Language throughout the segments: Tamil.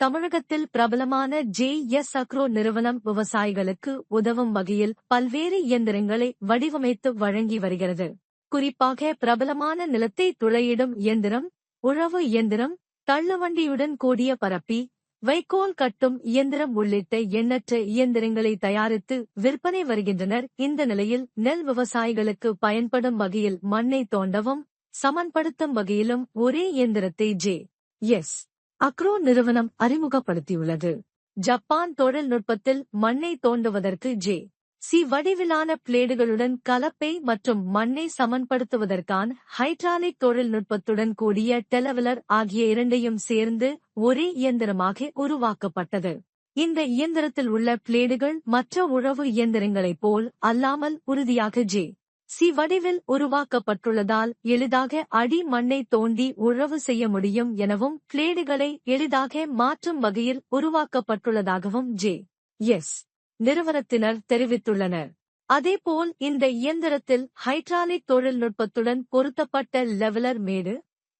தமிழகத்தில் பிரபலமான ஜே எஸ் அக்ரோ நிறுவனம் விவசாயிகளுக்கு உதவும் வகையில் பல்வேறு இயந்திரங்களை வடிவமைத்து வழங்கி வருகிறது. குறிப்பாக பிரபலமான நிலத்தை துளையிடும் இயந்திரம் உழவு இயந்திரம் தள்ளுவண்டியுடன் கூடிய பரப்பி வைக்கோல் கட்டும் இயந்திரம் உள்ளிட்ட எண்ணற்ற இயந்திரங்களை தயாரித்து விற்பனை வருகின்றனர். இந்த நிலையில் நெல் விவசாயிகளுக்கு பயன்படும் வகையில் மண்ணை தோண்டவும் சமன்படுத்தும் வகையிலும் ஒரே இயந்திரத்தை ஜே எஸ் அக்ரோ நிறுவனம் அறிமுகப்படுத்தியுள்ளது. ஜப்பான் தொழில்நுட்பத்தில் மண்ணை தோண்டுவதற்கு ஜே சி வடிவிலான பிளேடுகளுடன் கலப்பை மற்றும் மண்ணை சமன்படுத்துவதற்கான ஹைட்ராலிக் தொழில்நுட்பத்துடன் கூடிய டெலவலர் ஆகிய இரண்டையும் சேர்ந்து ஒரே இயந்திரமாக உருவாக்கப்பட்டது. இந்த இயந்திரத்தில் உள்ள பிளேடுகள் மற்ற உழவு இயந்திரங்களைப் போல் அல்லாமல் உறுதியாக ஜே சி வடிவில் உருவாக்கப்பட்டுள்ளதால் எளிதாக அடி மண்ணை தோண்டி உழவு செய்ய முடியும் எனவும் கிளேடுகளை எளிதாக மாற்றும் வகையில் உருவாக்கப்பட்டுள்ளதாகவும் ஜே. எஸ். நிறுவனத்தினர் தெரிவித்துள்ளனர். அதேபோல் இந்த இயந்திரத்தில் ஹைட்ராலிக் தொழில்நுட்பத்துடன் பொருத்தப்பட்ட லெவலர் மேடு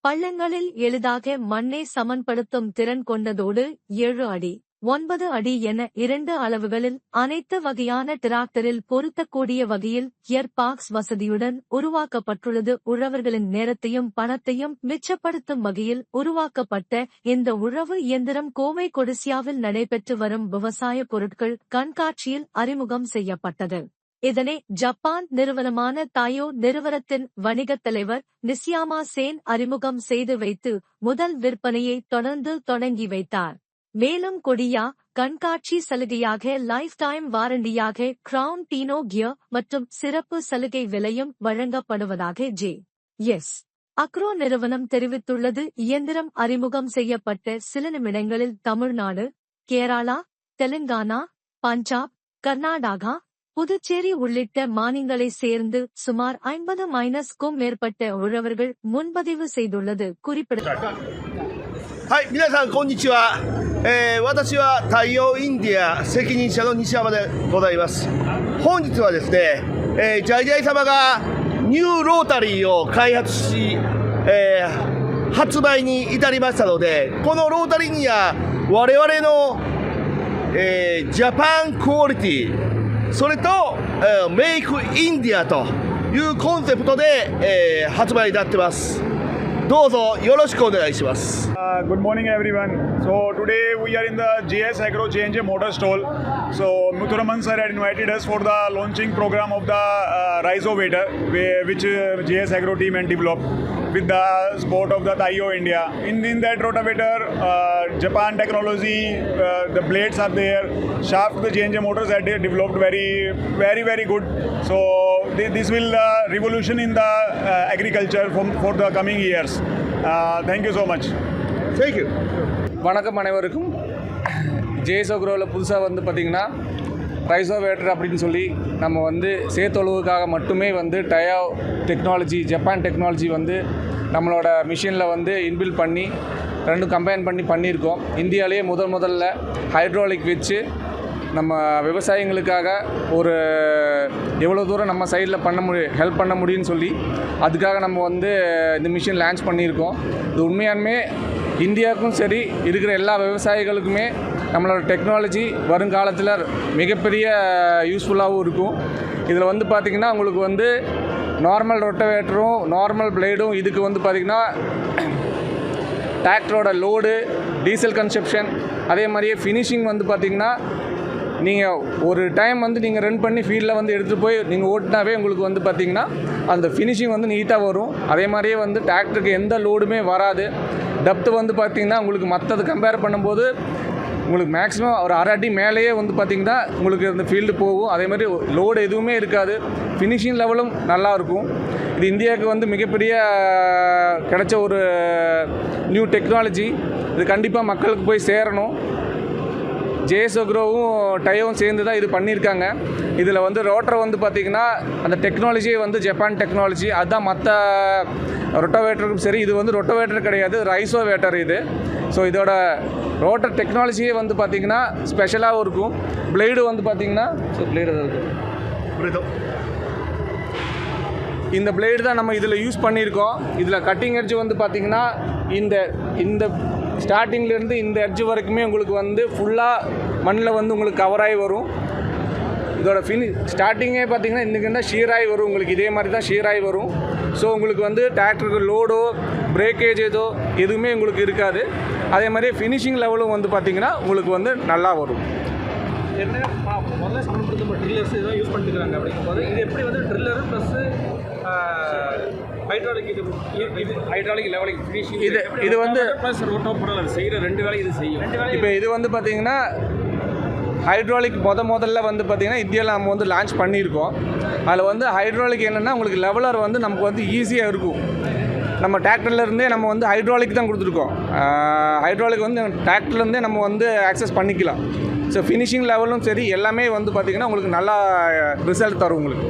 பள்ளங்களில் எளிதாக மண்ணை சமன்படுத்தும் திறன் கொண்டதோடு ஏழு அடி ஒன்பது அடி என இரண்டு அளவுகளில் அனைத்து வகையான டிராக்டரில் பொருத்தக்கூடிய வகையில் கியர்பாக்ஸ் வசதியுடன் உருவாக்கப்பட்டுள்ளது. உழவர்களின் நேரத்தையும் பணத்தையும் மிச்சப்படுத்தும் வகையில் உருவாக்கப்பட்ட இந்த உழவு இயந்திரம் கோவை கொடிசியாவில் நடைபெற்று வரும் விவசாய பொருட்கள் கண்காட்சியில் அறிமுகம் செய்யப்பட்டது. இதனை ஜப்பான் நிறுவனமான தாயோ நிறுவனத்தின் வணிகத் தலைவர் நிசியாமா சேன் அறிமுகம் செய்து வைத்து முதல் விற்பனையை தொடர்ந்து தொடங்கி வைத்தார். மேலும் கொடியா கண்காட்சி சலுகையாக லைஃப் டைம் வாரண்டியாக கிரவுன் டீனோ கியர் மற்றும் சிறப்பு சலுகை விலையும் வழங்கப்படுவதாக ஜே எஸ் அக்ரோ நிறுவனம் தெரிவித்துள்ளது. இயந்திரம் அறிமுகம் செய்யப்பட்ட சில நிமிடங்களில் தமிழ்நாடு கேரளா தெலுங்கானா பஞ்சாப் கர்நாடகா புதுச்சேரி உள்ளிட்ட மாநிலங்களை சேர்ந்து சுமார் ஐம்பது மைனஸ்க்கும் மேற்பட்ட உழவர்கள் முன்பதிவு செய்துள்ளது. குறிப்பிடத்தக்கது えー私は太陽インディア責任者の西山でございます。本日はですね、えージャイジャイ様がニューロータリーを開発し、えー発売に至りましたので、このロータリーには我々の、えージャパンクオリティ、それと、えーメイクインディアというコンセプトで、えー発売になってます。どうぞよろしくお願いします。 Uh, good morning, everyone. So today we are in the JS Agro J&J Motor Stall. So Muthuraman sir had invited us for the launching program of the uh, Rhizovator, whi- which uh, JS Agro team had developed with the support of the Taiyo India. In, in that rotavator, uh, Japan technology, uh, the blades are there. Shaft the J&J Motors had developed very, very, very good. So thi- this will uh, revolution in the uh, agriculture from, for the coming years. Uh, thank you so much. Thank you. வணக்கம் அனைவருக்கும் ஜேஎஸ் அக்ரோவில் புதுசாக வந்து பார்த்திங்கன்னா ரைசோவேட்டர் அப்படின்னு சொல்லி நம்ம வந்து சேத்தொழுவுக்காக மட்டுமே வந்து டயோ டெக்னாலஜி ஜப்பான் டெக்னாலஜி வந்து நம்மளோட மிஷினில் வந்து இன்பில் பண்ணி ரெண்டும் கம்பைன் பண்ணி பண்ணியிருக்கோம் இந்தியாவிலேயே முதல் முதல்ல ஹைட்ராலிக் வச்சு நம்ம விவசாயிங்களுக்காக ஒரு எவ்வளோ தூரம் நம்ம சைடில் பண்ண முடியும் ஹெல்ப் பண்ண முடியும்னு சொல்லி அதுக்காக நம்ம வந்து இந்த மிஷின் லான்ச் பண்ணியிருக்கோம். இது உண்மையாலுமே இந்தியாவுக்கும் சரி இருக்கிற எல்லா விவசாயிகளுக்குமே நம்மளோட டெக்னாலஜி வருங்காலத்தில் மிகப்பெரிய யூஸ்ஃபுல்லாகவும் இருக்கும். இதில் வந்து பார்த்திங்கன்னா உங்களுக்கு வந்து நார்மல் ரொட்டவேட்டரும் நார்மல் பிளேடும் இதுக்கு வந்து பார்த்திங்கன்னா டிராக்டரோட லோடு டீசல் கன்சப்ஷன் அதே மாதிரியே ஃபினிஷிங் வந்து பார்த்திங்கன்னா நீங்கள் ஒரு டைம் வந்து நீங்கள் ரன் பண்ணி ஃபீல்டில் வந்து எடுத்துகிட்டு போய் நீங்கள் ஓட்டினாவே உங்களுக்கு வந்து பார்த்திங்கன்னா அந்த ஃபினிஷிங் வந்து நீட்டாக வரும். அதே மாதிரியே வந்து டிராக்டருக்கு எந்த லோடுமே வராது. டெப்த்து வந்து பார்த்திங்கன்னா உங்களுக்கு மற்றது கம்பேர் பண்ணும்போது உங்களுக்கு மேக்ஸிமம் ஒரு அரை அடி மேலேயே வந்து பார்த்திங்கன்னா உங்களுக்கு அந்த ஃபீல்டு போகும். அதே மாதிரி லோடு எதுவுமே இருக்காது. ஃபினிஷிங் லெவலும் நல்லா இருக்கும். இது இந்தியாவுக்கு வந்து மிகப்பெரிய கிடைச்ச ஒரு நியூ டெக்னாலஜி இது கண்டிப்பாக மக்களுக்கு போய் சேரணும். ஜேஎஸ் அக்ரோவும் டயோவும் சேர்ந்து தான் இது பண்ணியிருக்காங்க. இதில் வந்து ரோட்டர் வந்து பார்த்திங்கன்னா அந்த டெக்னாலஜியே வந்து ஜப்பான் டெக்னாலஜி அதுதான் மற்ற ரொட்டோவேட்டருக்கும் சரி இது வந்து ரொட்டோவேட்டர் கிடையாது ரைசோவேட்டர் இது. ஸோ இதோட ரோட்டர் டெக்னாலஜியே வந்து பார்த்திங்கன்னா ஸ்பெஷலாகவும் இருக்கும். பிளேடு வந்து பார்த்திங்கன்னா ஸோ பிளேடு இருக்கும் இந்த பிளேடு தான் நம்ம இதில் யூஸ் பண்ணியிருக்கோம். இதில் கட்டிங் எட்ஜ் வந்து பார்த்திங்கன்னா இந்த இந்த ஸ்டார்டிங்லேருந்து இந்த எட்ஜ் வரைக்குமே உங்களுக்கு வந்து ஃபுல்லாக மண்ணில் வந்து உங்களுக்கு கவராகி வரும். இதோட ஃபினி ஸ்டார்டிங்கே பார்த்தீங்கன்னா இன்றைக்கி என்ன? ஷீராகி வரும். உங்களுக்கு இதே மாதிரி தான் ஷீராகி வரும். ஸோ உங்களுக்கு வந்து டிராக்டருக்கு லோடோ பிரேக்கேஜ் ஏதோ எதுவுமே உங்களுக்கு இருக்காது. அதே மாதிரி ஃபினிஷிங் லெவலும் வந்து பார்த்திங்கன்னா உங்களுக்கு வந்து நல்லா வரும். என்ன? முதல்ல சமன்படுத்த ட்ரில்லர்ஸ் இதெல்லாம் யூஸ் அப்படிங்கும்போது இது எப்படி வந்து ட்ரில்லரு ப்ளஸ் ஹைட்ராலிக் இது ஹைட்ராலிக் லெவலிங் ஃபினிஷிங் இது இது வந்து ப்ளஸ் ரோட்டோ செய்கிற ரெண்டு வேலை இது செய்யும். இப்போ இது வந்து பார்த்தீங்கன்னா ஹைட்ராலிக் முத முதல்ல வந்து பார்த்தீங்கன்னா இந்தியாவில் நம்ம வந்து லான்ச் பண்ணியிருக்கோம். அதில் வந்து ஹைட்ராலிக் என்னென்னா உங்களுக்கு லெவலர் வந்து நமக்கு வந்து ஈஸியாக இருக்கும். நம்ம டிராக்டர்ல இருந்தே நம்ம வந்து ஹைட்ராலிக் தான் கொடுத்துருக்கோம். ஹைட்ராலிக் வந்து டிராக்டர்லேருந்தே நம்ம வந்து ஆக்சஸ் பண்ணிக்கலாம். ஸோ ஃபினிஷிங் லெவலும் சரி எல்லாமே வந்து பார்த்திங்கன்னா உங்களுக்கு நல்லா ரிசல்ட் தரும் உங்களுக்கு.